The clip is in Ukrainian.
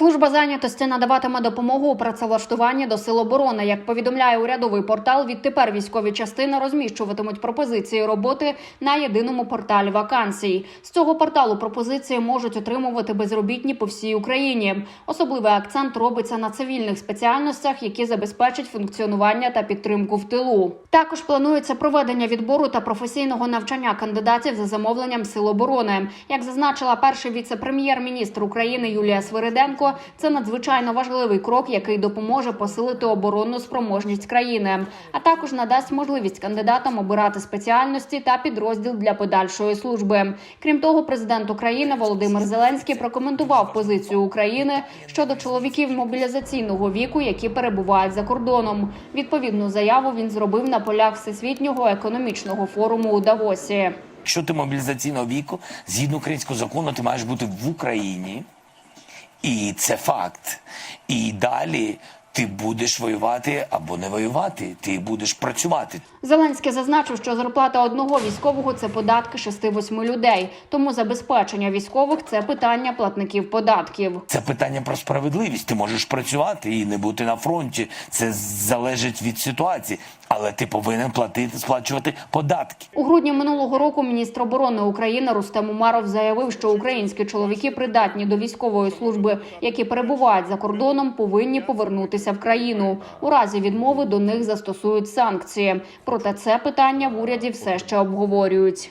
Служба зайнятості надаватиме допомогу у працевлаштуванні до сил оборони. Як повідомляє урядовий портал, відтепер військові частини розміщуватимуть пропозиції роботи на єдиному порталі вакансій. З цього порталу пропозиції можуть отримувати безробітні по всій Україні. Особливий акцент робиться на цивільних спеціальностях, які забезпечать функціонування та підтримку в тилу. Також планується проведення відбору та професійного навчання кандидатів за замовленням сил оборони. Як зазначила перший віце-прем'єр-міністр України Юлія Свириденко, це надзвичайно важливий крок, який допоможе посилити оборонну спроможність країни, а також надасть можливість кандидатам обирати спеціальності та підрозділ для подальшої служби. Крім того, президент України Володимир Зеленський прокоментував позицію України щодо чоловіків мобілізаційного віку, які перебувають за кордоном. Відповідну заяву він зробив на полях всесвітнього економічного форуму у Давосі. Якщо ти мобілізаційного віку, згідно українського закону, ти маєш бути в Україні. І це факт. І далі ти будеш воювати або не воювати, ти будеш працювати. Зеленський зазначив, що зарплата одного військового це податки 6-8 людей. Тому забезпечення військових це питання платників податків. Це питання про справедливість. Ти можеш працювати і не бути на фронті. Це залежить від ситуації, але ти повинен платити, сплачувати податки. У грудні минулого року міністр оборони України Рустем Умаров заявив, що українські чоловіки придатні до військової служби, які перебувають за кордоном, повинні повернутися в країну. У разі відмови до них застосують санкції. Проте це питання в уряді все ще обговорюють.